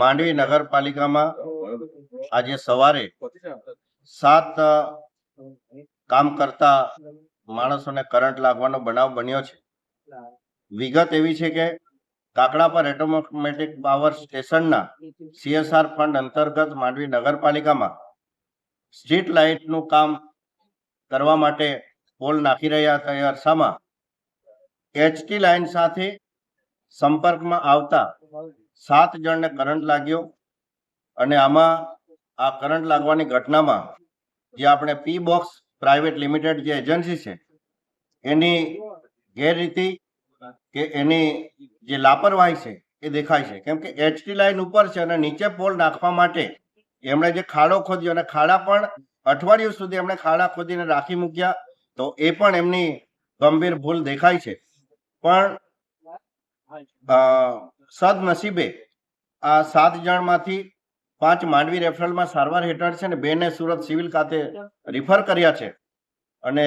માંડવી નગરપાલિકામાં આજે સવારે સાત કામ કરતા માણસોને કરંટ લાગવાનો બનાવ બન્યો છે. વિગત એવી છે કે કાકડા પર એટોમેટિક પાવર સ્ટેશનના સીએસઆર ફંડ અંતર્ગત માંડવી નગરપાલિકામાં સ્ટ્રીટ લાઇટનું કામ કરવા માટે પોલ નાખી રહ્યા હતા. એ અરસામાં એચટી લાઇન સાથે સંપર્કમાં આવતા સાત જણને કરંટ લાગ્યો અને આમાં આ કરંટ લાગવાની ઘટનામાં જે આપણે પી બોક્સ પ્રાઇવેટ લિમિટેડ જે એજન્સી છે, એની ગેરરીતિ કે એની જે લાપરવાહી છે એ દેખાય છે. કેમ કે એચટી લાઇન ઉપર છે અને નીચે પોલ નાખવા માટે એમણે જે ખાડો ખોદ્યો અને ખાડા પણ અઠવાડિયું સુધી એમણે ખાડા ખોદીને રાખી મૂક્યા, તો એ પણ એમની ગંભીર ભૂલ દેખાય છે. પણ સદનસીબે આ સાત જણમાંથી પાંચ માંડવી રેફરલમાં સારવાર હેઠળ છે ને બેને સુરત સિવિલ ખાતે રિફર કર્યા છે. અને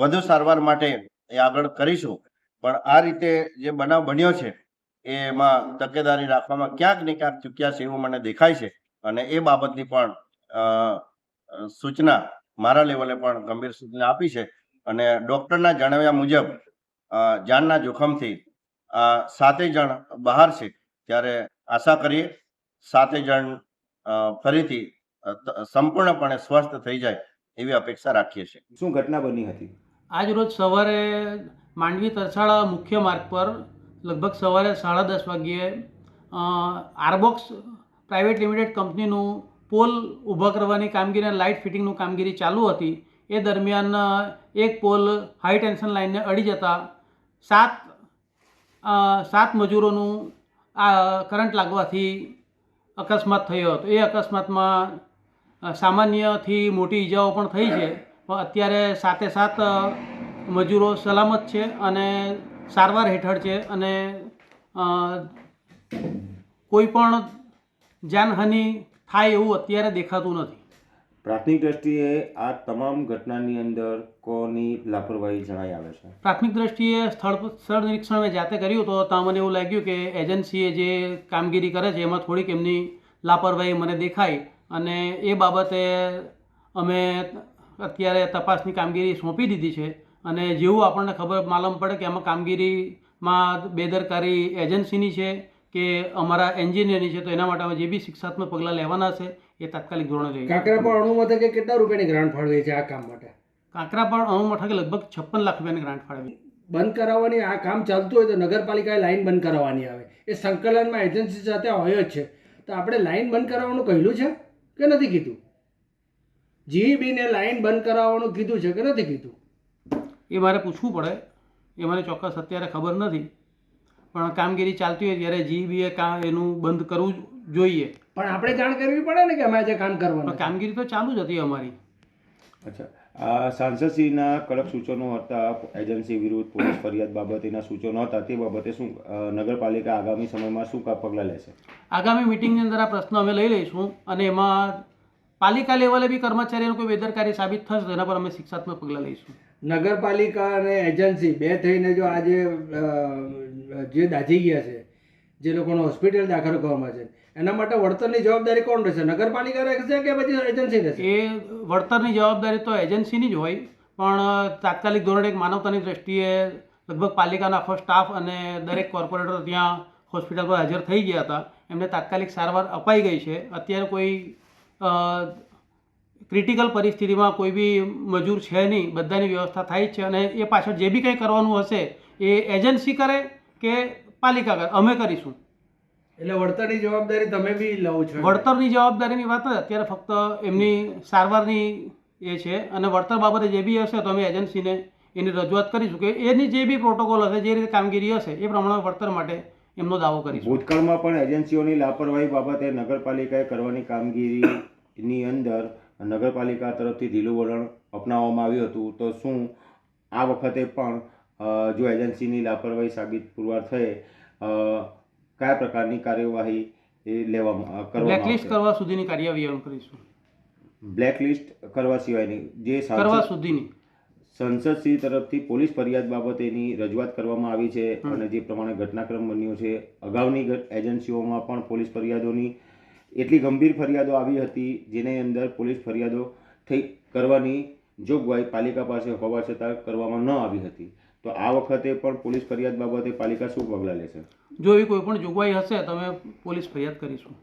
વધુ સારવાર માટે એ આગળ કરીશું. પણ આ રીતે જે બનાવ બન્યો છે, એમાં તકેદારી રાખવામાં ક્યાંક ને ક્યાંક ચૂક્યા છે એવું મને દેખાય છે. અને એ બાબતની પણ સૂચના મારા લેવલે પણ ગંભીર સૂચના આપી છે. અને ડૉક્ટરના જણાવ્યા મુજબ જાનના જોખમથી સાતેય જણ બહાર છે ત્યારે આશા કરીએ સાતેય જણ ફરીથી સંપૂર્ણપણે સ્વસ્થ થઈ જાય એવી અપેક્ષા રાખીએ છીએ. શું ઘટના બની હતી? આજ રોજ સવારે માંડવી તરસાળા મુખ્ય માર્ગ પર લગભગ સવારે સાડા દસ વાગ્યે આરબોક્સ પ્રાઇવેટ લિમિટેડ કંપનીનું પોલ ઊભા કરવાની કામગીરી અને લાઇટ ફિટિંગનું કામગીરી ચાલુ હતી. એ દરમિયાન એક પોલ હાઈ ટેન્શન લાઇનને અડી જતા સાત સાત મજૂરોનું આ કરંટ લાગવાથી અકસ્માત થયો હતો. એ અકસ્માતમાં સામાન્યથી મોટી ઈજાઓ પણ થઈ છે, પણ અત્યારે સાતે સાત મજૂરો સલામત છે અને સારવાર હેઠળ છે અને કોઈ પણ જાનહાનિ થાય એવું અત્યારે દેખાતું નથી. પ્રાથમિક દ્રષ્ટિએ આ તમામ ઘટનાની અંદર કોની લાપરવાહી જણાઈ આવે છે? પ્રાથમિક દ્રષ્ટિએ સ્થળ સ્થળ નિરીક્ષણ મેં જાતે કર્યું તો ત્યાં મને એવું લાગ્યું કે એજન્સીએ જે કામગીરી કરે છે એમાં થોડીક એમની લાપરવાહી મને દેખાઈ અને એ બાબતે અમે અત્યારે તપાસની કામગીરી સોંપી દીધી છે અને જેવું આપણને ખબર માલમ પડે કે આમાં કામગીરીમાં બેદરકારી એજન્સીની છે કે અમારા એન્જિનિયરની છે તો એના માટે અમે જે બી શિક્ષાત્મક પગલાં લેવાના છે એ તાત્કાલિક ધોરણે લઈએ કાંકરાપાળ અણુ મથકે કેટલા રૂપિયાની ગ્રાન્ટ ફાળવી છે આ કામ માટે? કાંકરા પણ અણુ મથકે લગભગ છપ્પન લાખ રૂપિયાની ગ્રાન્ટ ફાળવી. બંધ કરાવવાની આ કામ ચાલતું હોય તો નગરપાલિકાએ લાઈન બંધ કરાવવાની આવે. એ સંકલનમાં એજન્સી સાથે હોય જ છે. તો આપણે લાઈન બંધ કરાવવાનું કહેલું છે કે નથી કીધું? જીઈબીને લાઈન બંધ કરાવવાનું કીધું છે કે નથી કીધું? એ મારે પૂછવું પડે. એ મને ચોક્કસ અત્યારે ખબર નથી. પણ કામગીરી ચાલતી હોય ત્યારે જીબીએ કામ એનું બંધ કરવું જ જોઈએ. પણ આપણે જાણ કરવી પડે ને કે અમે આજે કામ કરવાનું કામગીરી તો ચાલુ જ હતી અમારી. અચ્છા. આ સાંસદશ્રીના કડક સૂચનો હતા એજન્સી વિરુદ્ધ પોલીસ ફરિયાદ બાબતેના સૂચનો હતા તે બાબતે શું નગરપાલિકા આગામી સમયમાં શું કા- પગલાં લેશે? આગામી મિટિંગની અંદર આ પ્રશ્ન અમે લઈ લઈશું અને એમાં પાલિકા લેવલે બી કર્મચારીઓને કોઈ બેદરકારી સાબિત થશે તેના પર અમે શિક્ષાત્મક પગલાં લઈશું. નગરપાલિકા અને એજન્સી બે થઈને જો આજે જે દાઝી ગયા છે જે લોકોને હોસ્પિટલ દાખલ કરવામાં છે એના માટે વળતરની જવાબદારી કોણ રહેશે? નગરપાલિકા રહેશે કે પછી એજન્સી રહેશે? એ વળતરની જવાબદારી તો એજન્સીની જ હોય પણ તાત્કાલિક ધોરણે એક માનવતાની દ્રષ્ટિએ લગભગ પાલિકાના આખો સ્ટાફ અને દરેક કોર્પોરેટર ત્યાં હોસ્પિટલ પર હાજર થઈ ગયા હતા. એમને તાત્કાલિક સારવાર અપાઈ ગઈ છે. અત્યારે કોઈ ક્રિટિકલ પરિસ્થિતિમાં કોઈ બી મજૂર છે નહીં બધાની વ્યવસ્થા થાય જ છે અને એ પાછળ જે બી કંઈ કરવાનું હશે એ એજન્સી કરે કે પાલિકા કરે? અમે કરીશું. એટલે વળતરની જવાબદારી તમે બી લો છો વળતરની જવાબદારીની વાત અત્યારે ફક્ત એમની સારવારની એ છે અને વળતર બાબતે જે બી હશે તો અમે એજન્સીને એની રજૂઆત કરીશું કે એની જે બી પ્રોટોકોલ હશે જે રીતે કામગીરી હશે એ પ્રમાણે વળતર માટે એમનો દાવો કરીશું. ભૂતકાળમાં પણ એજન્સીઓની લાપરવાહી બાબતે નગરપાલિકાએ કરવાની કામગીરીની અંદર નગરપાલિકા તરફથી ઢીલું વલણ અપનાવવામાં આવ્યું હતું. તો શું આ વખતે પણ જો એજન્સીની લાપરવાહી સાબિત પુરવાર થયે કયા પ્રકારની કાર્યવાહી એ લેવામાં કરવામાં બ્લેકલિસ્ટ કરવા સુધીની કાર્યવાહી કરીશું. બ્લેકલિસ્ટ કરવા સિવાયની જે કરવા સાંસદ સુધીની સંસદશ્રી તરફથી પોલીસ ફરિયાદ બાબતેની રજૂઆત કરવામાં આવી છે અને જે પ્રમાણે ઘટનાક્રમ બન્યો છે અગાઉની એજન્સીઓમાં પણ પોલીસ ફરિયાદોની એટલી ગંભીર ફરિયાદો આવી હતી જેની અંદર પોલીસ ફરિયાદો થઈ કરવાની જોગવાઈ પાલિકા પાસે હોવા છતાં કરવામાં ન આવી હતી. તો આ વખતે પણ પોલીસ ફરિયાદ બાબતે પાલિકા શું પગલાં લેશે? જો એવી કોઈ પણ જોગવાઈ હશે તો અમે પોલીસ ફરિયાદ કરીશું.